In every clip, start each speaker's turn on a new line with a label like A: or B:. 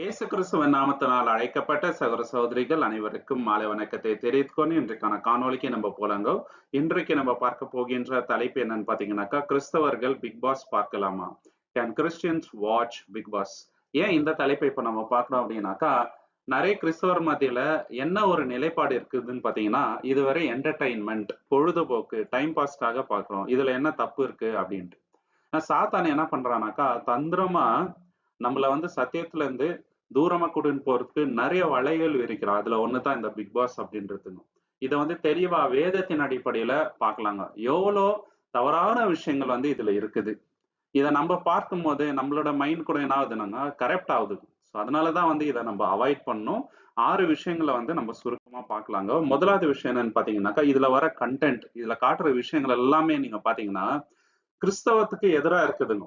A: இயேசு கிறிஸ்துவின் நாமத்தினால் அழைக்கப்பட்ட சகோதர சகோதரிகள் அனைவருக்கும் மாலை வணக்கத்தை தெரிவித்துக்கொண்டு இன்றைக்கான காணொலிக்கு நம்ம போலாங்க. இன்றைக்கு நம்ம பார்க்க போகின்ற தலைப்பு என்னன்னு பாத்தீங்கன்னாக்கா கிறிஸ்தவர்கள் பிக் பாஸ் பார்க்கலாமா? Can Christians watch Bigg Boss ஏன் இந்த தலைப்பை இப்ப நம்ம பார்க்கணும் அப்படின்னாக்கா நிறைய கிறிஸ்தவர் மத்தியில என்ன ஒரு நிலைப்பாடு இருக்குதுன்னு பாத்தீங்கன்னா இதுவரை என்டர்டைன்மெண்ட் பொழுதுபோக்கு டைம் பாஸ்க்காக பாக்குறோம் இதுல என்ன தப்பு இருக்கு அப்படின்ட்டு. சாத்தான் என்ன பண்றானாக்கா தந்திரமா நம்மள வந்து சத்தியத்துல இருந்து தூரமா கூட்டின்னு போறதுக்கு நிறைய வலைகள் இருக்கிறான் அதுல ஒண்ணுதான் இந்த பிக் பாஸ் அப்படின்றதுங்க இதை வந்து தெளிவா வேதத்தின் அடிப்படையில பார்க்கலாங்க. எவ்வளோ தவறான விஷயங்கள் வந்து இதுல இருக்குது. இதை நம்ம பார்க்கும் போது நம்மளோட மைண்ட் கூட என்ன ஆகுதுனாங்க கரெக்ட் ஆகுது. ஸோ அதனாலதான் வந்து இதை நம்ம அவாய்ட் பண்ணணும். ஆறு விஷயங்களை வந்து நம்ம சுருக்கமா பார்க்கலாங்க. முதலாவது விஷயம் என்னன்னு பாத்தீங்கன்னாக்கா இதுல வர கண்டென்ட் இதுல காட்டுற விஷயங்கள் எல்லாமே நீங்க பாத்தீங்கன்னா கிறிஸ்தவத்துக்கு எதிராக இருக்குதுங்க.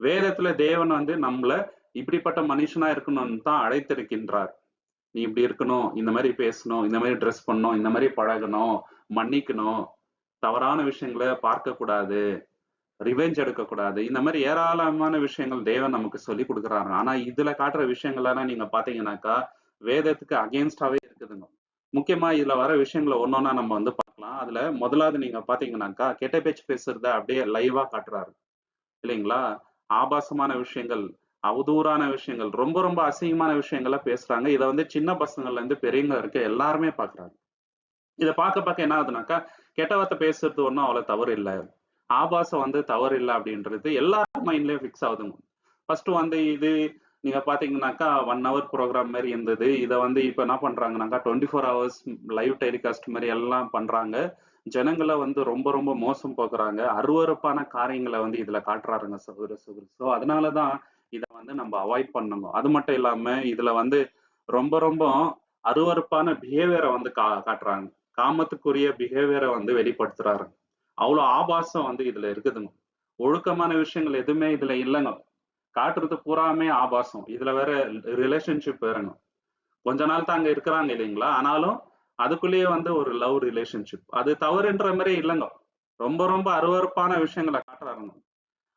A: வேதத்துல தேவன் வந்து நம்மள இப்படிப்பட்ட மனுஷனா இருக்கணும்னு தான் அழைத்திருக்கின்றார். நீ இப்படி இருக்கணும் இந்த மாதிரி பேசணும் இந்த மாதிரி ட்ரெஸ் பண்ணணும் இந்த மாதிரி பழகணும் மன்னிக்கணும் தவறான விஷயங்களை பார்க்க கூடாது ரிவெஞ்ச் எடுக்கக்கூடாது இந்த மாதிரி ஏராளமான விஷயங்கள் தேவன் நமக்கு சொல்லி கொடுக்குறாங்க ஆனா இதுல காட்டுற விஷயங்கள்லாம் நீங்க பாத்தீங்கன்னாக்கா வேதத்துக்கு அகேன்ஸ்டாவே இருக்குதுங்க. முக்கியமா இதுல வர விஷயங்களை ஒன்னொன்னா நம்ம வந்து பார்க்கலாம். அதுல முதலாவது நீங்க பாத்தீங்கன்னாக்கா கெட்ட பேச்சு பேசுறத அப்படியே லைவா காட்டுறாரு. இல்லைங்களா? ஆபாசமான விஷயங்கள் அவதூறான விஷயங்கள் ரொம்ப ரொம்ப அசிங்கமான விஷயங்கள பேசுறாங்க. இதை வந்து சின்ன பசங்கள்ல இருந்து பெரியவங்க இருக்க எல்லாருமே பாக்குறாங்க. இதை பார்க்க பார்க்க என்ன ஆகுதுனாக்கா கெட்ட வார்த்தை பேசுறது ஒன்றும் அவ்வளவு தவறு இல்லை. ஆபாசம் வந்து தவறு இல்லை அப்படின்றது எல்லாரும் மைண்ட்லயும் ஃபிக்ஸ் ஆகுதுங்க. ஃபர்ஸ்ட் வந்து இது நீங்க பாத்தீங்கன்னாக்கா ஒன் ஹவர் ப்ரோக்ராம் மாதிரி இருந்தது. இதை வந்து இப்ப என்ன பண்றாங்கனாக்கா twenty four hours live telecast மாதிரி எல்லாம் பண்றாங்க. ஜனங்களை வந்து ரொம்ப ரொம்ப மோசம் போக்குறாங்க. அருவறுப்பான காரியங்களை வந்து இதுல காட்டுறாருங்க சகோதர சகோதரி. ஸோ அதனாலதான் இதை வந்து நம்ம அவாய்ட் பண்ணணும். அது மட்டும் இல்லாம இதுல வந்து ரொம்ப ரொம்ப அருவறுப்பான பிஹேவியரை வந்து கா காட்டுறாங்க. காமத்துக்குரிய பிஹேவியரை வந்து வெளிப்படுத்துறாரு. அவ்வளோ ஆபாசம் வந்து இதுல இருக்குதுங்க. ஒழுக்கமான விஷயங்கள் எதுவுமே இதுல இல்லைங்க. காட்டுறது பூராமே ஆபாசம். இதுல வேற ரிலேஷன்ஷிப் வேறணும் கொஞ்ச நாள் தான் அங்க இருக்கிறாங்க இல்லைங்களா? ஆனாலும் அதுக்குள்ளேயே வந்து ஒரு லவ் ரிலேஷன்ஷிப் அது தவறுன்ற மாதிரி இல்லைங்க. ரொம்ப ரொம்ப அருவறுப்பான விஷயங்களை காட்டுறாருங்க.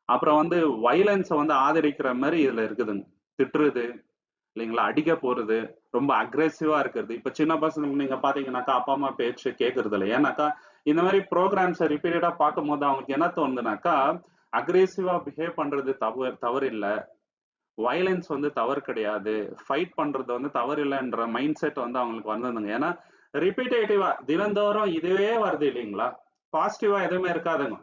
A: அப்புறம் வந்து வயலன்ஸை வந்து ஆதரிக்கிற மாதிரி இதுல இருக்குதுங்க. திட்டுறது இல்லைங்களா? அடிக்க போறது ரொம்ப அக்ரெசிவா இருக்கிறது. இப்ப சின்ன பசங்களுக்கு நீங்க பாத்தீங்கன்னாக்கா அப்பா அம்மா பேச்சு கேட்கறது இல்லை ஏன்னாக்கா இந்த மாதிரி ப்ரோக்ராம்ஸை ரிப்பீட்டடா பார்க்கும் போது அவங்களுக்கு என்ன தோணுதுனாக்கா அக்ரெசிவா பிஹேவ் பண்றது தவறு தவறு இல்லை வயலன்ஸ் வந்து தவறு கிடையாது. ஃபைட் பண்றது வந்து தவறு இல்லைன்ற மைண்ட் செட் வந்து அவங்களுக்கு வந்ததுங்க. ஏன்னா ரிப்பீட்டேட்டிவா தினந்தோறும் இதுவே வருது இல்லைங்களா? பாசிட்டிவா எதுவுமே இருக்காதுங்க.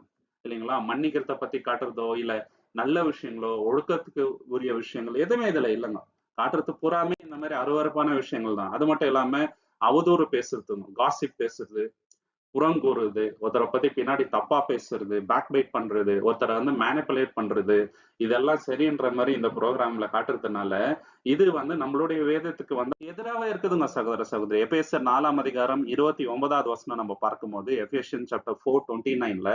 A: இல்லைங்களா? மன்னிக்கிறத பத்தி காட்டுறதோ இல்ல நல்ல விஷயங்களோ ஒழுக்கத்துக்கு உரிய விஷயங்கள் எதுவுமே இதுல இல்லைங்க. காட்டுறது பூராமே இந்த மாதிரி அருவறுப்பான விஷயங்கள் தான். அது மட்டும் இல்லாம அவதூறு பேசுறதுங்க காசிப் பேசுறது புறம் கூறுறது ஒருத்தரை பத்தி பின்னாடி தப்பா பேசுறது பேக் பைட் பண்றது ஒருத்தரை வந்து மேனிப்புலேட் பண்றது இதெல்லாம் சரின்ற மாதிரி இந்த ப்ரோக்ராம்ல காட்டுறதுனால இது வந்து நம்மளுடைய வேதத்துக்கு வந்து எதிராக இருக்குதுங்க சகோதர சகோதரி. எபேசர் நாலாம் அதிகாரம் இருபத்தி ஒன்பதாவது வசனம் நம்ம பார்க்கும்போது எஃபேஷியன் சாப்டர் ஃபோர் டுவெண்ட்டி நைன்ல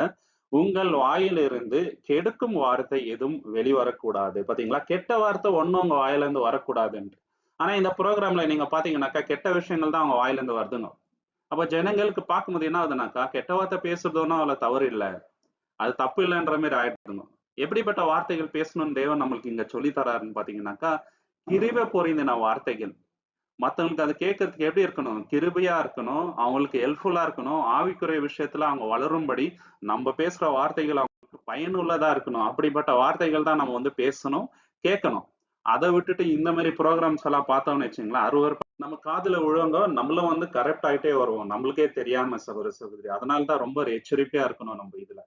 A: உங்கள் வாயிலிருந்து கெடுக்கும் வார்த்தை எதுவும் வெளிவரக்கூடாது. பாத்தீங்களா? கெட்ட வார்த்தை ஒன்னும் உங்க வாயிலிருந்து வரக்கூடாதுன்ட்டு. ஆனா இந்த ப்ரோக்ராம்ல நீங்க பாத்தீங்கன்னாக்கா கெட்ட விஷயங்கள் தான் அவங்க வாயிலிருந்து வருதுங்க. அப்ப ஜனங்களுக்கு பார்க்கும்போது என்ன ஆகுதுனாக்கா கெட்ட வார்த்தை பேசுறதுன்னா அவ்வளவு தவறு இல்லை. அது தப்பு இல்லைன்ற மாதிரி ஆயிடுதுங்க. எப்படிப்பட்ட வார்த்தைகள் பேசணும்னு தேவன் நம்மளுக்கு இங்க சொல்லி தராருன்னு பாத்தீங்கன்னாக்கா கிருபை பொறிந்தின வார்த்தைகள். மத்தவங்களுக்கு அது கேட்கறதுக்கு எப்படி இருக்கணும்? கிருபையா இருக்கணும் அவங்களுக்கு ஹெல்ப்ஃபுல்லா இருக்கணும் ஆவிக்குறை விஷயத்துல அவங்க வளரும்படி நம்ம பேசுற வார்த்தைகள் அவங்களுக்கு பயனுள்ளதா இருக்கணும். அப்படிப்பட்ட வார்த்தைகள் தான் நம்ம வந்து பேசணும் கேட்கணும். அதை விட்டுட்டு இந்த மாதிரி ப்ரோக்ராம்ஸ் எல்லாம் பார்த்தோம்னு வச்சுங்களேன் அறுவர் நம்ம காதுல விழுவங்க நம்மளும் வந்து கரெக்ட் ஆயிட்டே வருவோம். நம்மளுக்கே தெரியாம சகோதர சகோதரி. அதனால தான் ரொம்ப எச்சரிக்கையா இருக்கணும் நம்ம இதுல.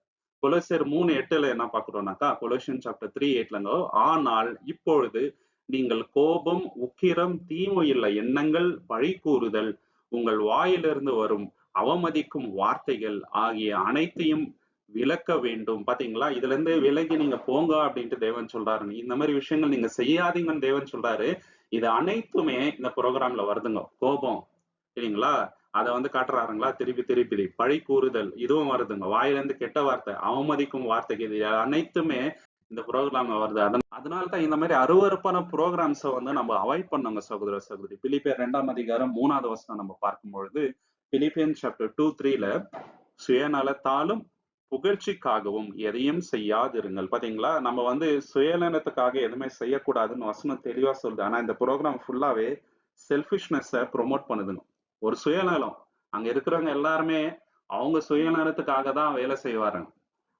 A: கொலோசியர் மூணு எட்டுல என்ன பாக்குறோம்னாக்கா கொலோசியன் சாப்டர் த்ரீ எயிட்லங்க ஆனால் இப்பொழுது நீங்கள் கோபம் உக்கிரம் தீமையுள்ள எண்ணங்கள் பழி கூறுதல் உங்கள் வாயிலிருந்து வரும் அவமதிக்கும் வார்த்தைகள் ஆகிய அனைத்தையும் விளக்க வேண்டும். பாத்தீங்களா? இதுல இருந்து விலகி நீங்க போங்க அப்படின்ட்டு தேவன் சொல்றாரு. இந்த மாதிரி விஷயங்கள் நீங்க செய்யாதீங்கன்னு தேவன் சொல்றாரு. இது அனைத்துமே இந்த ப்ரோக்ராம்ல வருதுங்க. கோபம். சரிங்களா? அதை வந்து காட்டுறாருங்களா? திருப்பி திருப்பி. பழி கூறுதல். இதுவும் வருதுங்க. வாயிலிருந்து கெட்ட வார்த்தை அவமதிக்கும் வார்த்தைக்கு இது அனைத்துமே இந்த ப்ரோக்ராம் வருது. அதன் அதனால தான் இந்த மாதிரி அருவறுப்பான ப்ரோக்ராம்ஸை வந்து நம்ம அவாய்ட் பண்ணுங்க சகோதர சகோதரி. பிலிப்பியர் ரெண்டாம் அதிகாரம் மூணாவது வசனம் நம்ம பார்க்கும் பொழுது பிலிப்பியன் சாப்டர் டூ த்ரீல சுயநலத்தாலும் புகழ்ச்சிக்காகவும் எதையும் செய்யாதிருங்கள். பாத்தீங்களா? நம்ம வந்து சுயநலத்துக்காக எதுவுமே செய்யக்கூடாதுன்னு வசனம் தெளிவா சொல்லுது. ஆனா இந்த ப்ரோக்ராம் ஃபுல்லாவே செல்ஃபிஷ்னஸ ப்ரொமோட் பண்ணுதுங்க. ஒரு சுயநலம். அங்க இருக்கிறவங்க எல்லாருமே அவங்க சுயநலத்துக்காக தான் வேலை செய்வாருங்க.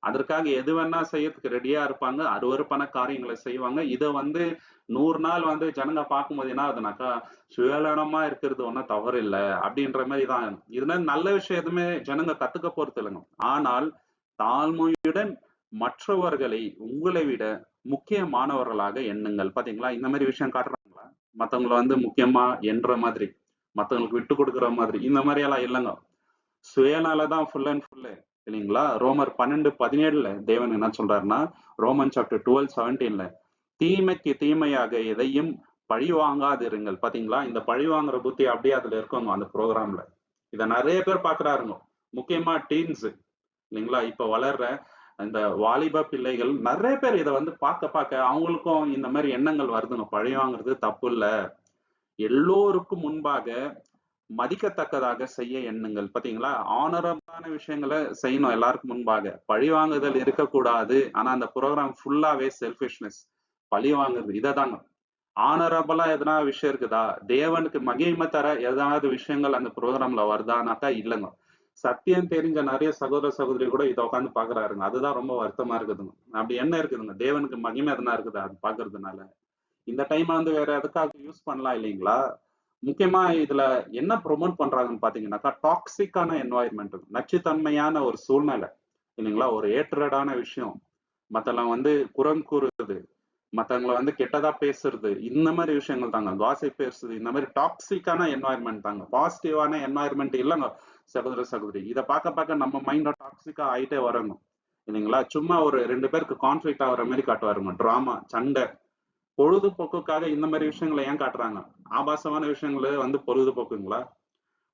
A: அதற்காக எது வேணா செய்யறதுக்கு ரெடியா இருப்பாங்க. அருவருப்பான காரியங்களை செய்வாங்க. இதை வந்து நூறு நாள் வந்து ஜனங்க பார்க்கும்போது என்ன ஆகுதுனாக்கா சுயநலமா இருக்கிறது ஒன்றும் தவறு இல்லை அப்படின்ற மாதிரி தான். இதுல நல்ல விஷயம் எதுவுமே ஜனங்க கத்துக்க போறது இல்லைங்க. ஆனால் தாழ்மையுடன் மற்றவர்களை உங்களை விட முக்கியமானவர்களாக எண்ணுங்கள். பாத்தீங்களா? இந்த மாதிரி விஷயம் காட்டுறாங்களா? மத்தவங்களை வந்து முக்கியமா என்ற மாதிரி மத்தவங்களுக்கு விட்டு கொடுக்குற மாதிரி இந்த மாதிரி எல்லாம் இல்லைங்க. சுயனால தான் ஃபுல் அண்ட் ஃபுல்லு இல்லைங்களா? ரோமர் பன்னெண்டு பதினேழுல தேவன் என்ன சொல்றாருன்னா ரோமன் சாப்டர் டுவெல் செவன்டீன்ல தீமைக்கு தீமையாக எதையும் பழி வாங்காதிருங்கள். பாத்தீங்களா? இந்த பழி வாங்குற புத்தி அப்படியே அதுல இருக்கவங்க அந்த ப்ரோக்ராம்ல இதை நிறைய பேர் பாக்குறாருங்க. முக்கியமா டீன்ஸ் இல்லைங்களா? இப்ப வளர்ற இந்த வாலிப பிள்ளைகள் நிறைய பேர் இதை வந்து பார்க்க பார்க்க அவங்களுக்கும் இந்த மாதிரி எண்ணங்கள் வருதுங்க. பழி வாங்குறது தப்பு இல்ல. எல்லோருக்கும் முன்பாக மதிக்கத்தக்கதாக செய்ய எண்ணுங்கள். பாத்தீங்களா ஆனரபான விஷயங்களை செய்யணும் எல்லாருக்கும் முன்பாக. பழி வாங்குதல் இருக்கக்கூடாது. ஆனா அந்த ப்ரோக்ராம் ஃபுல்லாவே செல்ஃபிஷ்னஸ் பழி வாங்குறது இதை தாங்க ஆனரபிளா எதனா விஷயம் இருக்குதா? தேவனுக்கு மகிமை தர ஏதாவது விஷயங்கள் அந்த ப்ரோக்ராம்ல வருதானாக்கா இல்லைங்க. சத்தியம் தெரிஞ்ச நிறைய சகோதர சகோதரி கூட இதை உட்காந்து பாக்குறாருங்க அதுதான் ரொம்ப வருத்தமா இருக்குதுங்க. அப்படி என்ன இருக்குதுங்க? தேவனுக்கு மகிமை எதனா இருக்குது அது பாக்குறதுனால இந்த டைம் வந்து வேற எதுக்காக யூஸ் பண்ணலாம் இல்லைங்களா? முக்கியமா இதுல என்ன ப்ரொமோட் பண்றாங்கன்னு பாத்தீங்கன்னாக்கா டாக்ஸிக்கான என்வாயர்மெண்ட் நச்சுத்தன்மையான ஒரு சூழ்நிலை. இல்லைங்களா? ஒரு ஏற்றடான விஷயம். மத்தெல்லாம் வந்து குரம் மற்றவங்களை வந்து கெட்டதா பேசுறது இந்த மாதிரி விஷயங்கள் தாங்க. துவாசை பேசுறது இந்த மாதிரி டாக்ஸிக்கான என்வாயர்மெண்ட் தாங்க. பாசிட்டிவான என்வாயர்மெண்ட் இல்லைங்க சகோதர சகோதரி. இதை பார்க்க பார்க்க நம்ம மைண்ட் டாக்ஸிக்கா ஆயிட்டே வரணும் இல்லைங்களா? சும்மா ஒரு ரெண்டு பேருக்கு கான்ஃபிளிக் ஆகிற மாதிரி காட்டுவாருங்க. ட்ராமா சண்டை. பொழுதுபோக்குக்காக இந்த மாதிரி விஷயங்களை ஏன் காட்டுறாங்க? ஆபாசமான விஷயங்கள வந்து பொழுதுபோக்குங்களா?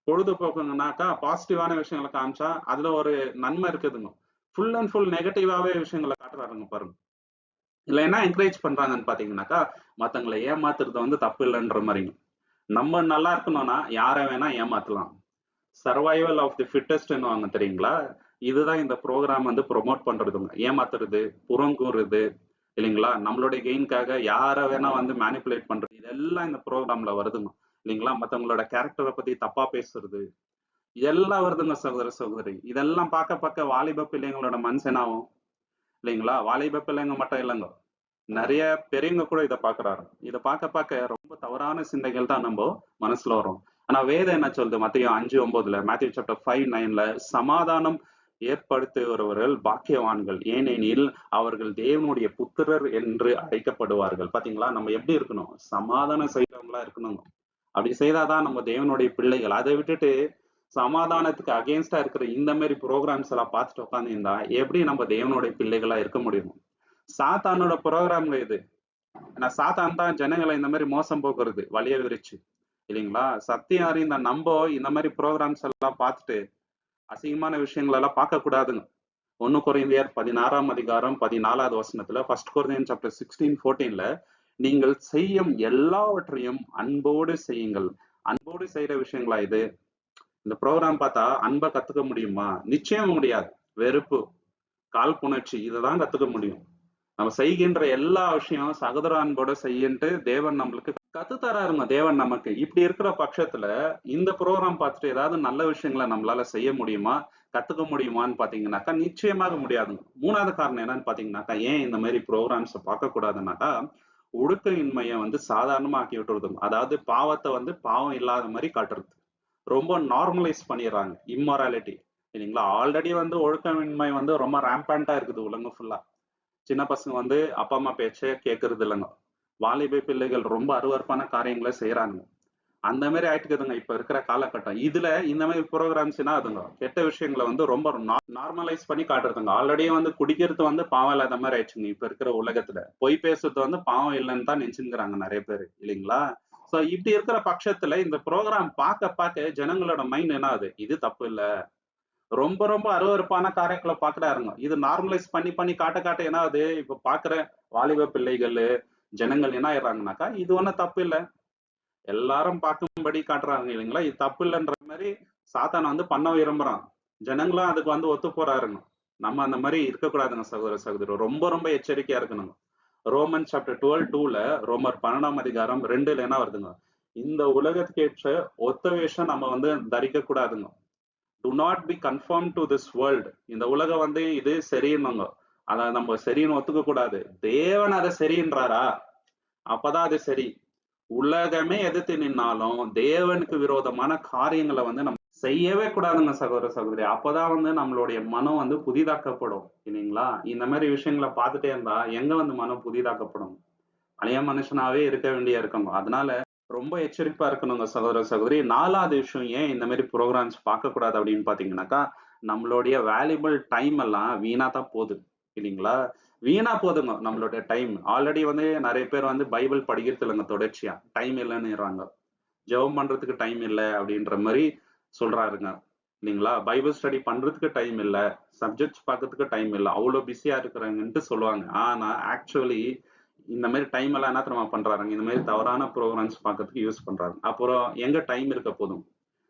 A: பொழுதுபோக்குங்கனாக்கா பாசிட்டிவான விஷயங்களை காமிச்சா அதுல ஒரு நன்மை இருக்குதுங்க. ஃபுல் அண்ட் ஃபுல் நெகட்டிவாவே விஷயங்களை காட்டுறாருங்க பாருங்க. இல்லை என்ன என்கரேஜ் பண்றாங்கன்னு பாத்தீங்கன்னாக்கா மத்தவங்களை ஏமாத்துறது வந்து தப்பு இல்லைன்ற மாதிரிங்க. நம்ம நல்லா இருக்கணும்னா யாரை வேணா ஏமாத்தலாம். சர்வைவல் ஆஃப் தி ஃபிட்டஸ்ட்னு வாங்க தெரியுங்களா? இதுதான் இந்த ப்ரோக்ராம் வந்து ப்ரொமோட் பண்றதுங்க. ஏமாத்துறது புறங்கூறுறது இல்லைங்களா? நம்மளுடைய கெயின்காக யாரை வேணா வந்து மேனிப்புலேட் பண்றது இதெல்லாம் இந்த ப்ரோக்ராம்ல வருதுங்க. இல்லைங்களா? மத்தவங்களோட கேரக்டரை பத்தி தப்பா பேசுறது இதெல்லாம் வருதுங்க சகோதர சகோதரி. இதெல்லாம் பார்க்க பார்க்க வாலிப பிள்ளைங்களோட ஆகும் இல்லைங்களா? வாலிப பிள்ளைங்க மட்டும் இல்லைங்க. நிறைய பெரியவங்க கூட இதை பாக்குறாரு இதை பார்க்க பார்க்க ரொம்ப தவறான சிந்தைகள் தான் நம்ம மனசுல வரும். ஆனா வேதம் என்ன சொல்லுது? மத்தியம் அஞ்சு ஒன்பதுல மேத்யூ சாப்டர் ஃபைவ் நைன்ல சமாதானம் ஏற்படுத்துகிறவர்கள் பாக்கியவான்கள். ஏனெனில் அவர்கள் தேவனுடைய புத்திரர் என்று அழைக்கப்படுவார்கள். பாத்தீங்களா? நம்ம எப்படி இருக்கணும்? சமாதானம் செய்யறவங்களா இருக்கணும் அப்படி செய்தாதான் நம்ம தேவனுடைய பிள்ளைகள். அதை விட்டுட்டு சமாதானத்துக்கு அகேன்ஸ்டா இருக்கிற இந்த மாதிரி ப்ரோக்ராம்ஸ் எல்லாம் பார்த்துட்டு உட்காந்துருந்தா எப்படி நம்ம தேவனுடைய பிள்ளைகளா இருக்க முடியும்? சாத்தானோட ப்ரோக்ராம்ல இது. ஏன்னா சாத்தான் தான் ஜனங்களை இந்த மாதிரி மோசம் போக்குறது வழிய விரிச்சு. இல்லைங்களா? சத்தியம் அறிந்த நம்ம இந்த மாதிரி ப்ரோக்ராம்ஸ் எல்லாம் பார்த்துட்டு அசிங்கமான விஷயங்கள் எல்லாம் பார்க்க கூடாதுங்க. ஒன்னு குறைந்தியர் பதினாறாம் அதிகாரம் பதினாலாவது வசனத்துல ஃபர்ஸ்ட் குறைந்தியன் சாப்டர் சிக்ஸ்டீன் ஃபோர்டீன்ல நீங்கள் செய்யும் எல்லாவற்றையும் அன்போடு செய்யுங்கள். அன்போடு செய்யற விஷயங்களா இது? இந்த ப்ரோக்ராம் பார்த்தா அன்பை கத்துக்க முடியுமா? நிச்சயம் முடியாது. வெறுப்பு காழ்ப்புணர்ச்சி இதை தான் கத்துக்க முடியும். நம்ம செய்கின்ற எல்லா விஷயம் சகோதர அன்போட செய்யின்ட்டு தேவன் நம்மளுக்கு கத்து தராருங்க தேவன் நமக்கு. இப்படி இருக்கிற பட்சத்துல இந்த ப்ரோக்ராம் பார்த்துட்டு ஏதாவது நல்ல விஷயங்களை நம்மளால செய்ய முடியுமா? கத்துக்க முடியுமான்னு பாத்தீங்கன்னாக்கா நிச்சயமாக முடியாதுங்க மூணாவது காரணம் என்னன்னு பாத்தீங்கன்னாக்கா ஏன் இந்த மாதிரி ப்ரோக்ராம்ஸ் பார்க்க கூடாதுன்னாக்கா ஒழுக்கயின்மையை வந்து சாதாரணமா ஆக்கி விட்டுறதுங்க அதாவது பாவத்தை வந்து பாவம் இல்லாத மாதிரி காட்டுறது. ரொம்ப நார்மலைஸ் பண்ணிடுறாங்க. இம்மாராலிட்டி இல்லைங்களா? ஆல்ரெடி வந்து ஒழுக்கமின்மை வந்து ரொம்ப ரேம்பண்டா இருக்குது உலகம் ஃபுல்லா சின்ன பசங்க வந்து அப்பா அம்மா பேச்சே கேட்கறது இல்லைங்க. வாலிப பிள்ளைகள் ரொம்ப அருவறுப்பான காரியங்களை செய்யறாங்க அந்த மாதிரி ஆயிட்டுக்குதுங்க இப்ப இருக்கிற காலகட்டம். இதுல இந்த மாதிரி ப்ரோக்ராம்ஸ்னா அதுங்க. கெட்ட விஷயங்களை வந்து ரொம்ப நார்மலைஸ் பண்ணி காட்டுறதுங்க. ஆல்ரெடி வந்து குடிக்கிறது வந்து பாவம் இல்லாத மாதிரி ஆயிடுச்சுங்க இப்ப இருக்கிற உலகத்துல. பொய் பேசுறது வந்து பாவம் இல்லைன்னு தான் நினைச்சுங்கிறாங்க நிறைய பேர். இல்லைங்களா? சோ இப்படி இருக்கிற பட்சத்துல இந்த ப்ரோக்ராம் பார்க்க பார்க்க ஜனங்களோட மைண்ட் என்ன ஆகுது இது தப்பு இல்ல. ரொம்ப ரொம்ப அருவறுப்பான காரியங்களை பாக்குறாருங்க இது நார்மலைஸ் பண்ணி பண்ணி காட்ட காட்ட என்ன ஆகுது இப்ப பாக்குற வாலிப பிள்ளைகள் ஜனங்கள் என்ன ஆயிடுறாங்கனாக்கா இது ஒன்றும் தப்பு இல்லை. எல்லாரும் பார்க்கும்படி காட்டுறாங்க இல்லைங்களா? இது தப்பு இல்லைன்ற மாதிரி சாத்தான வந்து பண்ண விரும்புறான். ஜனங்களும் அதுக்கு வந்து ஒத்து போறாருங்க. நம்ம அந்த மாதிரி இருக்கக்கூடாதுங்க சகோதர சகோதரி. ரொம்ப ரொம்ப எச்சரிக்கையா இருக்கணுங்க. ரோமன் சாப்டர் டுவெல் டூல ரோமர் பன்னெண்டாம் அதிகாரம் ரெண்டுல என்ன வருதுங்க? இந்த உலகத்துக்கேற்ற ஒத்த வேஷம் நம்ம வந்து தரிக்க கூடாதுங்க. Do not be conform to this world இந்த உலகம் வந்து இது சரின்னுங்க. அதை நம்ம சரின்னு ஒத்துக்க கூடாது. தேவன் அதை சரின்றாரா? அப்பதான் அது சரி. உலகமே எதிர்த்து நின்னாலும் தேவனுக்கு விரோதமான காரியங்களை வந்து நம்ம செய்யவே கூடாதுங்க சகோதர சகோதரி. அப்போதான் வந்து நம்மளுடைய மனம் வந்து புதிதாக்கப்படும். இல்லைங்களா? இந்த மாதிரி விஷயங்களை பார்த்துட்டே இருந்தா எங்க வந்து மனம் புதிதாக்கப்படும்? பழைய மனுஷனாவே இருக்க வேண்டிய இருக்கணும் அதனால ரொம்ப எச்சரிப்பா இருக்கணுங்க சகோதர சகோதரி. நாலாவது விஷயம் ஏன் இந்த மாதிரி ப்ரோக்ராம்ஸ் பார்க்க கூடாது அப்படின்னு பாத்தீங்கன்னாக்கா நம்மளுடைய வேல்யூபிள் டைம் எல்லாம் வீணா தான் போகுது. இல்லைங்களா? வீணா போதுங்க நம்மளுடைய டைம் ஆல்ரெடி வந்து நிறைய பேர் வந்து பைபிள் படிக்கிறது இல்லைங்க தொடர்ச்சியா. டைம் இல்லைன்னுறாங்க. ஜெபம் பண்றதுக்கு டைம் இல்லை அப்படின்ற மாதிரி சொல்றாருங்க. இல்லைங்களா? பைபிள் ஸ்டடி பண்றதுக்கு டைம் இல்லை சப்ஜெக்ட்ஸ் பார்க்கறதுக்கு டைம் இல்லை அவ்வளோ பிஸியா இருக்கிறாங்கன்ட்டு சொல்லுவாங்க. ஆனா ஆக்சுவலி இந்த மாதிரி டைம் எல்லாம் என்ன தெரியுமா பண்றாங்க இந்த மாதிரி தவறான ப்ரோக்ராம்ஸ் பார்க்கறதுக்கு யூஸ் பண்றாங்க அப்புறம் எங்க டைம் இருக்க போதும்?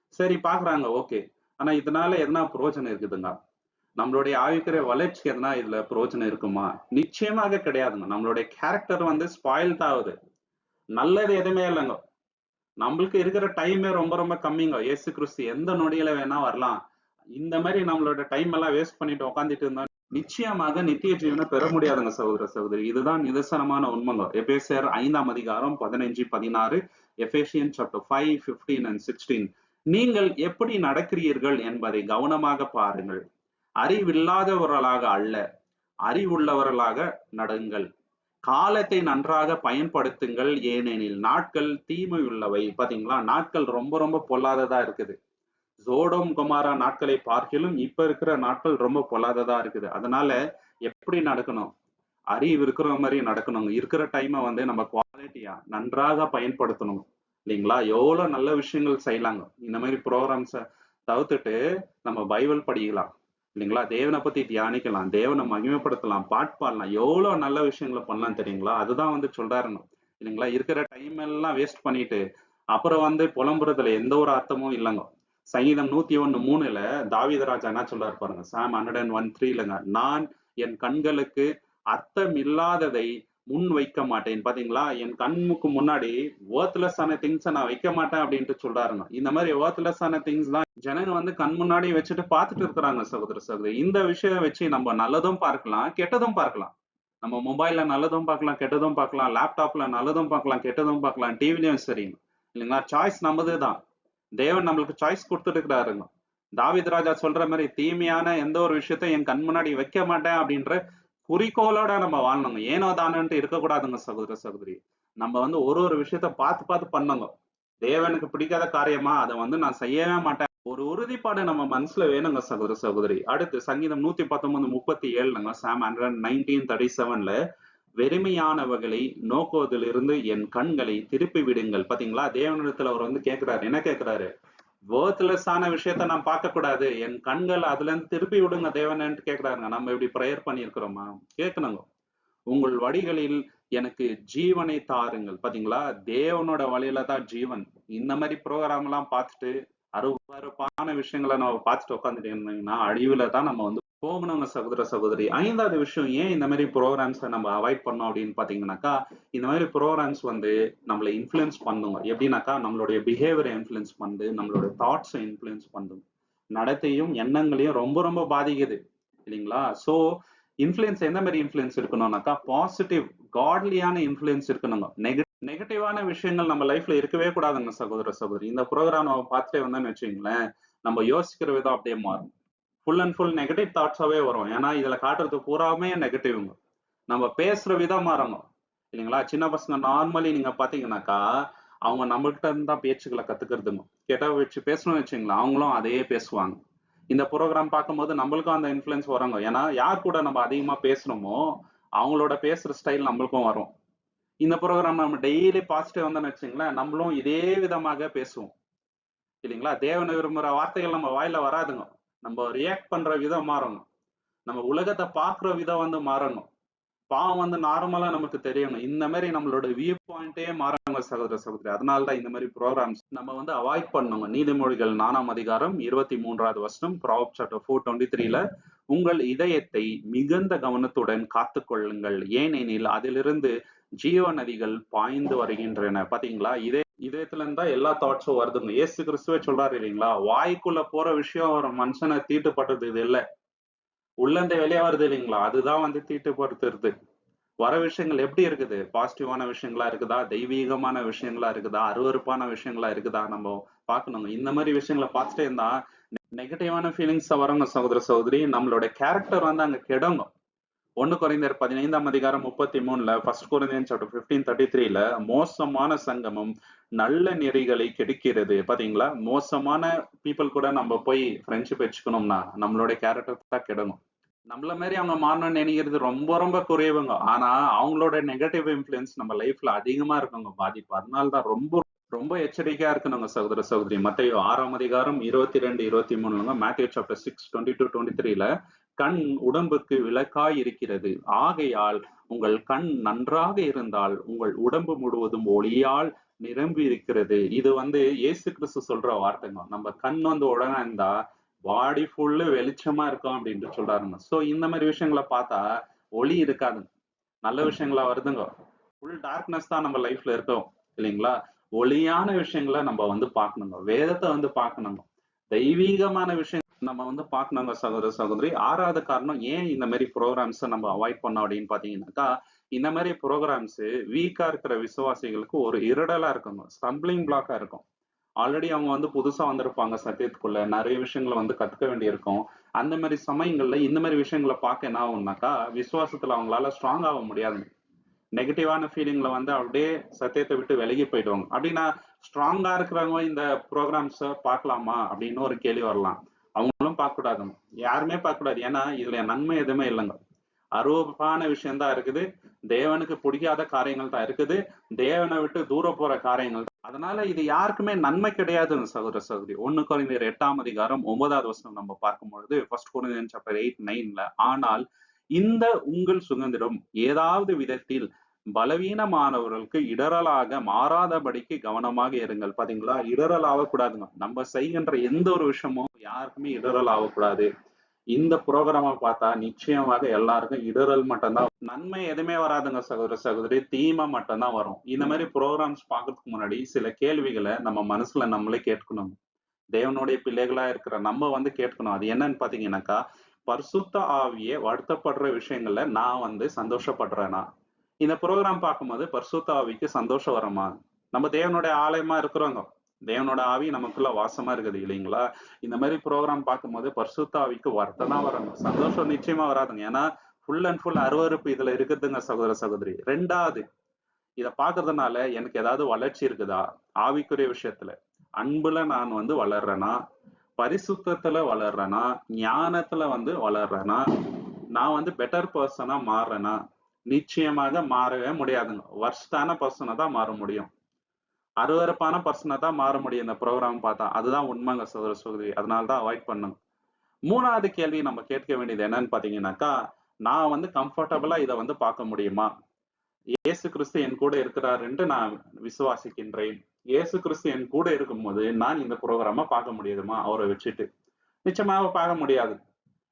A: சரி பாக்குறாங்க ஓகே ஆனா இதனால எதனா பிரோஜனம் இருக்குதுங்க? நம்மளுடைய ஆவிக்கிற வளர்ச்சி எதனா இதுல பிரோஜனம் இருக்குமா? நிச்சயமாக கிடையாதுங்க. நம்மளுடைய கேரக்டர் வந்து ஸ்பாயில் ஆகுது. நல்லது எதுவுமே இல்லைங்க. நம்மளுக்கு இருக்கிற டைமே ரொம்ப ரொம்ப கம்மிங்க. ஏசு கிறிஸ்து எந்த நொடியில வேணா வரலாம். இந்த மாதிரி நம்மளோட டைம் எல்லாம் வேஸ்ட் பண்ணிட்டு உட்காந்துட்டு இருந்தோம். நிச்சயமாக நித்திய ஜீவனை பெற முடியாதுங்க சகோதர சகோதரி. இதுதான் நிதர்சனமான உண்மைங்க. எபேசியர் ஐந்தாம் அதிகாரம் பதினைஞ்சு பதினாறு Ephesian chapter five fifteen and sixteen நீங்கள் எப்படி நடக்கிறீர்கள் என்பதை கவனமாக பாருங்கள். அறிவில்லாதவர்களாக அல்ல. அறிவுள்ளவர்களாக நடங்கள். காலத்தை நன்றாக பயன்படுத்துங்கள். ஏனெனில் நாட்கள் தீமை உள்ளவை. பாத்தீங்களா? நாட்கள் ரொம்ப ரொம்ப பொல்லாததா இருக்குது. ஜோடோம் குமாரா நாட்களை பார்க்கிலும் இப்ப இருக்கிற நாட்கள் ரொம்ப பொல்லாததா இருக்குது. அதனால எப்படி நடக்கணும்? அறிவு இருக்கிற மாதிரி நடக்கணும். இருக்கிற டைமை வந்து நம்ம குவாலிட்டியா நன்றாக பயன்படுத்தணும். இல்லைங்களா? எவ்வளவு நல்ல விஷயங்கள் செய்யலாங்க. இந்த மாதிரி ப்ரோக்ராம்ஸை தவிர்த்துட்டு நம்ம பைபிள் படிக்கலாம். இல்லைங்களா? தேவனை பத்தி தியானிக்கலாம் தேவனை மகிமைப்படுத்தலாம் பாட்டு பாடலாம் எவ்வளவு நல்ல விஷயங்களை பண்ணலாம் தெரியுங்களா? அதுதான் வந்து சொல்றாருங்க இல்லைங்களா? இருக்கிற டைம் எல்லாம் வேஸ்ட் பண்ணிட்டு அப்புறம் வந்து புலம்புறதுல எந்த ஒரு அர்த்தமும் இல்லைங்க. சங்கீதம் நூத்தி ஒன்னு மூணுல தாவிதராஜா என்ன சொல்றாரு பாருங்க சாம் ஹண்ட்ரட் அண்ட் ஒன் த்ரீலங்க நான் என் கண்களுக்கு அர்த்தம் இல்லாததை முன் வைக்க மாட்டேன். பாத்தீங்களா? என் கண்முக்கு முன்னாடி வேர்த்லெஸ் ஆன திங்ஸை நான் வைக்க மாட்டேன் அப்படின்ட்டு சொல்றாருங்க. இந்த மாதிரி வேர்த்லெஸ் ஆன திங்ஸ் தான் ஜனங்க வந்து கண் முன்னாடி வச்சுட்டு பார்த்துட்டு இருக்கிறாங்க சகோதர சகோதரி. இந்த விஷயம் வச்சு நம்ம நல்லதும் பார்க்கலாம் கெட்டதும் பார்க்கலாம். நம்ம மொபைல்ல நல்லதும் பார்க்கலாம் கெட்டதும் பார்க்கலாம். லேப்டாப்ல நல்லதும் பார்க்கலாம் கெட்டதும் பார்க்கலாம். டிவிலையும் சரி. இல்லைங்களா? சாய்ஸ் நம்மதே தான். தேவன் நம்மளுக்கு சாய்ஸ் கொடுத்துட்டு தாவித் ராஜா சொல்ற மாதிரி தீமையான எந்த ஒரு விஷயத்தையும் என் கண் முன்னாடி வைக்க மாட்டேன் அப்படின்ற குறிக்கோளோட நம்ம வாழணுங்க. ஏனோ தானன்ட்டு இருக்கக்கூடாதுங்க சகோதர சகோதரி. நம்ம வந்து ஒரு ஒரு விஷயத்த பார்த்து பார்த்து பண்ணுங்க. தேவனுக்கு பிடிக்காத காரியமா அதை வந்து நான் செய்யவே மாட்டேன். ஒரு உறுதிப்பாடு நம்ம மனசுல வேணுங்க சகோதர சகோதரி. அடுத்து சங்கீதம் நூத்தி பத்தொன்பது முப்பத்தி ஏழுங்க சாம் ஹண்ட்ரட் நைன்டீன் தேர்ட்டி செவன்ல வெறுமையானவர்களை நோக்குவதிலிருந்து என் கண்களை திருப்பி விடுங்கள் பாத்தீங்களா? தேவனிடத்துல அவர் வந்து கேட்கிறாரு என்ன கேட்கிறாரு வேர்த்லெஸ் ஆன விஷயத்த நான் பார்க்க கூடாது என் கண்கள் அதுல இருந்து திருப்பி விடுங்க தேவனன்ட்டு கேட்கிறாருங்க நம்ம இப்படி ப்ரேயர் பண்ணியிருக்கிறோமா? கேட்கணுங்க உங்கள் வழிகளில் எனக்கு ஜீவனை தாருங்கள். பாத்தீங்களா? தேவனோட வழியில தான் ஜீவன். இந்த மாதிரி ப்ரோக்ராம் எல்லாம் பார்த்துட்டு அருவறுப்பான விஷயங்களை நம்ம பார்த்துட்டு உட்காந்துட்டு இருந்தீங்கன்னா அழிவுல தான் நம்ம வந்து போகணுங்க சகோதர சகோதரி. ஐந்தாவது விஷயம் ஏன் இந்த மாதிரி ப்ரோக்ராம்ஸை நம்ம அவாய்ட் பண்ணோம் அப்படின்னு பார்த்தீங்கன்னாக்கா இந்த மாதிரி ப்ரோக்ராம்ஸ் வந்து நம்மளை இன்ஃப்ளூயன்ஸ் பண்ணுங்க. எப்படின்னாக்கா நம்மளுடைய பிஹேவியரை இன்ஃப்ளூயன்ஸ் பண்ணுது நம்மளுடைய தாட்ஸை இன்ஃப்ளூயன்ஸ் பண்ணுது. நடத்தையும் எண்ணங்களையும் ரொம்ப ரொம்ப பாதிக்குது. இல்லைங்களா? ஸோ இன்ஃப்ளூயன்ஸ் எந்த மாதிரி இன்ஃப்ளூயன்ஸ் இருக்கணும்னாக்கா பாசிட்டிவ் காட்லியான இன்ஃப்ளூயன்ஸ் இருக்கணுங்க. நெகட்டிவ் நெகட்டிவான விஷயங்கள் நம்ம லைஃப்ல இருக்கவே கூடாதுங்க சகோதர சகோதரி. இந்த ப்ரோக்ராம் நம்ம பார்த்துட்டே வந்தோம்னு வச்சுங்களேன் நம்ம யோசிக்கிற விதம் அப்படியே மாறும். ஃபுல் அண்ட் ஃபுல் நெகட்டிவ் தாட்ஸாவே வரும். ஏன்னா இதுல காட்டுறது பூராமே நெகட்டிவ்ங்க நம்ம பேசுற விதம் மாறணும். இல்லைங்களா? சின்ன பசங்க நார்மலி நீங்க பாத்தீங்கன்னாக்கா அவங்க நம்மகிட்ட இருந்து தான் பேச்சுக்களை கத்துக்கிறதுங்க. கேட்டா வச்சு பேசணும்னு வச்சுங்களா அவங்களும் அதையே பேசுவாங்க. இந்த ப்ரோக்ராம் பார்க்கும்போது நம்மளுக்கும் அந்த இன்ஃப்ளூயன்ஸ் வராங்க. ஏன்னா யார் கூட நம்ம அதிகமா பேசணுமோ அவங்களோட பேசுற ஸ்டைல் நம்மளுக்கும் வரும். இந்த ப்ரோக்ராம் நம்ம டெய்லி பாசிட்டிவ் வந்தோம்னு வச்சுங்களேன் நம்மளும் இதே விதமாக பேசுவோம். இல்லைங்களா? தேவனை விரும்புகிற வார்த்தைகள் நம்ம வாயில வராதுங்க. நம்ம ரியாக்ட் பண்ற விதம் மாறணும். நம்ம உலகத்தை பாக்குற விதம் வந்து மாறணும். பாவம் வந்து நார்மலா நமக்கு தெரியணும். இந்த மாதிரி நம்மளோட வியூ பாயிண்டே மாறாங்க சகோதர சகோதரி. அதனாலதான் இந்த மாதிரி ப்ரோக்ராம்ஸ் நம்ம வந்து அவாய்ட் பண்ணணும். நீதிமொழிகள் நானாம் அதிகாரம் இருபத்தி மூன்றாவது வருஷம் ப்ராப் சாப்டர் ஃபோர் டுவெண்ட்டி த்ரீல உங்கள் இதயத்தை மிகுந்த கவனத்துடன் காத்துக்கொள்ளுங்கள். ஏனெனில் அதிலிருந்து ஜீவ நதிகள் பாய்ந்து வருகின்றன. பாத்தீங்களா? இதே இதயத்துல இருந்தா எல்லா தாட்ஸும் வருதுங்க. ஏசு கிறிஸ்துவே சொல்றாரு இல்லைங்களா? வாய்க்குள்ள போற விஷயம் ஒரு மனுஷனை தீட்டுப்படுறது இது இல்ல. உள்ளந்த வெளியே வருது இல்லைங்களா? அதுதான் வந்து தீட்டுப்படுத்துறது. வர விஷயங்கள் எப்படி இருக்குது? பாசிட்டிவான விஷயங்களா இருக்குதா? தெய்வீகமான விஷயங்களா இருக்குதா? அருவறுப்பான விஷயங்களா இருக்குதா? நம்ம பார்க்கணுங்க. இந்த மாதிரி விஷயங்களை பார்த்துட்டே இருந்தா நெகட்டிவான ஃபீலிங்ஸ் வரவங்க சகோதர சகோதரி. நம்மளோட கேரக்டர் வந்து அங்க கிடங்கும். ஒன்னு குறைந்தர் பதினைந்தாம் அதிகாரம் முப்பத்தி மூணுல first Corinthian chapter fifteen thirty த்ரீல மோசமான சங்கமம் நல்ல நெறிகளை கெடுக்கிறது. பாத்தீங்களா? மோசமான பீப்புள் கூட நம்ம போய் ஃப்ரெண்ட்ஷிப் வச்சுக்கணும்னா நம்மளோட கேரக்டர் தான் கெடணும். நம்மள மாதிரி அவங்க மாறணும்னு நினைக்கிறது ரொம்ப ரொம்ப குறைவுங்க. ஆனா அவங்களோட நெகட்டிவ் இன்ஃபுளுன்ஸ் நம்ம லைஃப்ல அதிகமா இருக்குங்க. பாதிப்பு அதனால தான் ரொம்ப ரொம்ப எச்சரிக்கையா இருக்கணுங்க சகோதர சகோதரி. மத்தையோ ஆறாம் அதிகாரம் இருபத்தி ரெண்டு இருபத்தி மூணுலங்க Matthew chapter six twenty two twenty த்ரீல கண் உடம்புக்கு விளக்காய் இருக்கிறது ஆகையால் உங்கள் கண் நன்றாக இருந்தால் உங்கள் உடம்பு முழுவதும் ஒளியால் நிரம்பி இருக்கிறது இது வந்து இயேசு கிறிஸ்து சொல்ற வார்த்தைங்க. நம்ம கண் வந்து உடனே இருந்தா பாடி ஃபுல்லு வெளிச்சமா இருக்கும் அப்படின்ட்டு சொல்றாருங்க. சோ இந்த மாதிரி விஷயங்களை பார்த்தா ஒளி இருக்காதுங்க நல்ல விஷயங்களா வருதுங்க. ஃபுல் டார்க்னஸ் தான் நம்ம லைஃப்ல இருக்கோம் இல்லைங்களா? ஒளியான விஷயங்களை நம்ம வந்து பார்க்கணுங்க. வேதத்தை வந்து பார்க்கணுங்க. தெய்வீகமான விஷயம் நம்ம வந்து பார்க்கணுங்க சகோதர சகோதரி ஆறாவது காரணம் ஏன் இந்த மாதிரி ப்ரோக்ராம்ஸ் நம்ம அவாய்ட் பண்ணோம் அப்படின்னு பாத்தீங்கன்னாக்கா இந்த மாதிரி ப்ரோக்ராம்ஸ் வீக்கா இருக்கிற விசுவாசிகளுக்கு ஒரு இருடலா இருக்குங்க ஸ்டம்பிளிங் பிளாக்கா இருக்கும். ஆல்ரெடி அவங்க வந்து புதுசா வந்திருப்பாங்க சத்தியத்துக்குள்ள நிறைய விஷயங்களை வந்து கத்துக்க வேண்டியிருக்கும். அந்த மாதிரி சமயங்கள்ல இந்த மாதிரி விஷயங்களை பார்க்க என்ன ஆகும்னாக்கா விசுவாசத்துல அவங்களால ஸ்ட்ராங் ஆக முடியாது. நெகட்டிவான ஃபீலிங்ல வந்து அப்படியே சத்தியத்தை விட்டு விலகி போயிடுவாங்க. அப்படின்னா ஸ்ட்ராங்கா இருக்கிறவங்க இந்த ப்ரோக்ராம்ஸ பார்க்கலாமா அப்படின்னு ஒரு கேள்வி வரலாம். அவங்களும் பார்க்க கூடாதுங்க யாருமே பார்க்க கூடாது ஏன்னா இதுல நன்மை எதுவுமே இல்லைங்க. அருவப்பான விஷயம் தான் இருக்குது. தேவனுக்கு பிடிக்காத காரியங்கள் தான் இருக்குது. தேவனை விட்டு தூர போற காரியங்கள் அதனால இது யாருக்குமே நன்மை கிடையாது சகோதர சகோதரி. ஒண்ணு குறைந்த எட்டாம் அதிகாரம் ஒன்பதாவது வருஷம் நம்ம பார்க்கும் பொழுது ஃபர்ஸ்ட் குறைந்தர் சாப்டர் எயிட் நைன்ல ஆனால் இந்த உங்கள் சுதந்திரம் ஏதாவது விதத்தில் பலவீனமானவர்களுக்கு இடரலாக மாறாதபடிக்கு கவனமாக இருங்கள். பாத்தீங்களா? இடரல் ஆகக்கூடாதுங்க. நம்ம செய்கின்ற எந்த ஒரு விஷயமும் யாருக்குமே இடரல் ஆகக்கூடாது. இந்த ப்ரோக்ராம பார்த்தா நிச்சயமாக எல்லாருக்கும் இடரல் மட்டும்தான். நன்மை எதுவுமே வராதுங்க சகோதர சகோதரி. தீமை மட்டும்தான் வரும். இந்த மாதிரி ப்ரோக்ராம்ஸ் பார்க்கறதுக்கு முன்னாடி சில கேள்விகளை நம்ம மனசுல நம்மளே கேட்கணும் தேவனுடைய பிள்ளைகளா இருக்கிற நம்ம வந்து கேட்கணும் அது என்னன்னு பாத்தீங்கன்னாக்கா பரிசுத்த ஆவிய வருத்தப்படுற விஷயங்கள்ல நான் வந்து சந்தோஷப்படுறேனா? இந்த ப்ரோக்ராம் பார்க்கும்போது பரிசுத்த ஆவிக்கு சந்தோஷம் வரமா நம்ம தேவனுடைய ஆலயமா இருக்கிறோங்க. தேவனோட ஆவி நமக்குள்ள வாசமா இருக்குது இல்லைங்களா? இந்த மாதிரி ப்ரோக்ராம் பார்க்கும்போது பரிசுத்த ஆவிக்கு வருத்தம் வரணும் சந்தோஷம் நிச்சயமா வராதுங்க. ஏன்னா ஃபுல் அண்ட் ஃபுல் அருவறுப்பு இதுல இருக்குதுங்க சகோதர சகோதரி. ரெண்டாவது இதை பாக்குறதுனால எனக்கு ஏதாவது வளர்ச்சி இருக்குதா? ஆவிக்குரிய விஷயத்துல. அன்புல நான் வந்து வளர்றேனா? பரிசுத்தத்துல வளர்றேனா? ஞானத்துல வந்து வளர்றேனா? நான் வந்து பெட்டர் பர்சனா மாறுறேனா? நிச்சயமாக மாறவே முடியாதுங்க. வர்ஸ்டான பர்சனை தான் மாற முடியும். அருவறுப்பான பர்சனை தான் மாற முடியும் இந்த ப்ரோக்ராம் பார்த்தா. அதுதான் உண்மைங்க சதுர சோதரி அதனால தான் அவாய்ட் பண்ணுங்க. மூணாவது கேள்வி நம்ம கேட்க வேண்டியது என்னன்னு பாத்தீங்கன்னாக்கா நான் வந்து கம்ஃபர்டபுளா இதை வந்து பார்க்க முடியுமா? இயேசு கிறிஸ்து என் கூட இருக்கிறாருன்ட்டு நான் விசுவாசிக்கின்றேன். இயேசு கிறிஸ்து என் கூட இருக்கும்போது நான் இந்த ப்ரோக்ராம பார்க்க முடியுதுமா அவரை வச்சுட்டு. நிச்சயமாக பார்க்க முடியாது.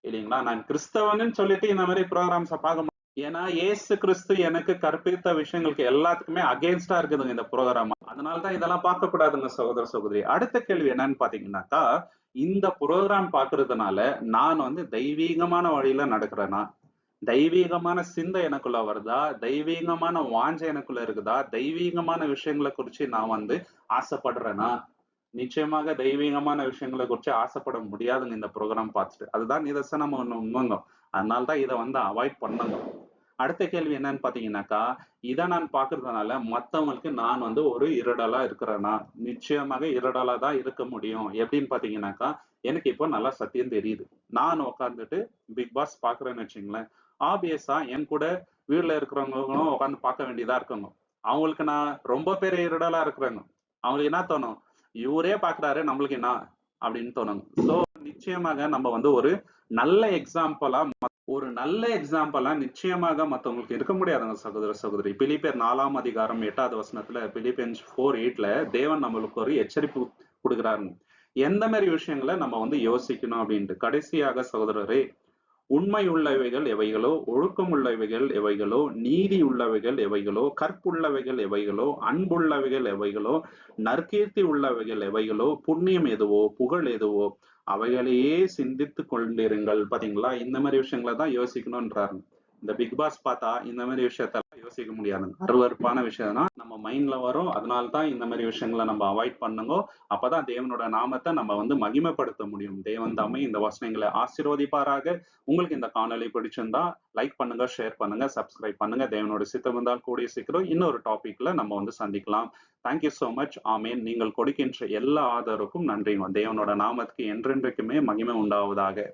A: இல்லைங்களா? நான் கிறிஸ்தவன்னு சொல்லிட்டு இந்த மாதிரி ப்ரோக்ராம்ஸை பார்க்க ஏன்னா ஏசு கிறிஸ்து எனக்கு கற்பித்த விஷயங்களுக்கு எல்லாத்துக்குமே அகேன்ஸ்டா இருக்குதுங்க இந்த புரோகிராம் அதனாலதான் இதெல்லாம் பார்க்க கூடாதுங்க சகோதர சகோதரி. அடுத்த கேள்வி என்னன்னு பாத்தீங்கன்னாக்கா இந்த புரோகிராம் பாக்குறதுனால நான் வந்து தெய்வீகமான வழியில நடக்கிறேனா? தெய்வீகமான சிந்தை எனக்குள்ள வருதா? தெய்வீகமான வாஞ்சை எனக்குள்ள இருக்குதா? தெய்வீகமான விஷயங்களை குறிச்சு நான் வந்து ஆசைப்படுறேனா? நிச்சயமாக தெய்வீகமான விஷயங்களை குறிச்சு ஆசைப்பட முடியாதுங்க இந்த ப்ரோக்ராம் பார்த்துட்டு. அதுதான் நிதர்சனம் ஒண்ணு உண்மைங்க. அதனால்தான் இதை வந்து அவாய்ட் பண்ணுங்க. அடுத்த கேள்வி என்னன்னு பாத்தீங்கன்னாக்கா இதை நான் பாக்குறதுனால மத்தவங்களுக்கு நான் வந்து ஒரு இருடலா இருக்கிறேன்னா நிச்சயமாக இருடலா தான் இருக்க முடியும். எப்படின்னு பாத்தீங்கன்னாக்கா எனக்கு இப்போ நல்லா சத்தியம் தெரியுது. நான் உட்காந்துட்டு பிக் பாஸ் பாக்குறேன்னு வச்சுங்களேன். ஆப்வியஸா என் கூட வீட்டுல இருக்கிறவங்களும் உட்காந்து பார்க்க வேண்டியதா இருக்கணும். அவங்களுக்கு நான் ரொம்ப பேர் இருடலா இருக்கிறேங்க அவங்களுக்கு என்ன தோணும்? இவரே பாக்குறாரு நம்மளுக்கு என்ன? அப்படின்னு தோணுங்க. சோ நிச்சயமாக நம்ம வந்து ஒரு நல்ல எக்ஸாம்பிளா ஒரு நல்ல எக்ஸாம்பிளா நிச்சயமாக மத்தவங்களுக்கு இருக்க முடியாதுங்க சகோதர சகோதரி. பிலிப்பேர் நாலாம் அதிகாரம் எட்டாவது வசனத்துல பிலிப்பியன்ஸ் ஃபோர் எயிட்ல தேவன் நம்மளுக்கு ஒரு எச்சரிப்பு கொடுக்குறாருங்க. எந்த மாதிரி விஷயங்களை நம்ம வந்து யோசிக்கணும் அப்படின்ட்டு. கடைசியாக சகோதரரே உண்மை உள்ளவைகள் எவைகளோ ஒழுக்கம் உள்ளவைகள் எவைகளோ நீதி உள்ளவைகள் எவைகளோ கற்புள்ளவைகள் எவைகளோ அன்புள்ளவைகள் எவைகளோ நற்கீர்த்தி உள்ளவைகள் எவைகளோ புண்ணியம் எதுவோ புகழ் எதுவோ அவைகளையே சிந்தித்து கொண்டிருங்கள். பாத்தீங்களா? இந்த மாதிரி விஷயங்களை தான் யோசிக்கணும்ன்றாரு. இந்த பிக் பாஸ் பார்த்தா இந்த மாதிரி விஷயத்த யோசிக்க முடியாது அருவறுப்பான விஷயம்னா நம்ம மைண்ட்ல வரும். அதனால தான் இந்த மாதிரி விஷயங்களை நம்ம அவாய்ட் பண்ணுங்க. அப்பதான் தேவனோட நாமத்தை நம்ம வந்து மகிமைப்படுத்த முடியும். தேவன் தாமே இந்த வசனங்களை ஆசீர்வதிப்பாராக. உங்களுக்கு இந்த காணொலி பிடிச்சிருந்தா லைக் பண்ணுங்க ஷேர் பண்ணுங்க சப்ஸ்கிரைப் பண்ணுங்க. தேவனோட சித்தம் இருந்தால் கூடிய சீக்கிரம் இன்னொரு டாபிக்ல நம்ம வந்து சந்திக்கலாம். தேங்க்யூ ஸோ மச் ஆமேன். நீங்கள் கொடுக்கின்ற எல்லா ஆதரவுக்கும் நன்றிங்க. தேவனோட நாமத்துக்கு என்றென்றைக்குமே மகிமை உண்டாவதாக.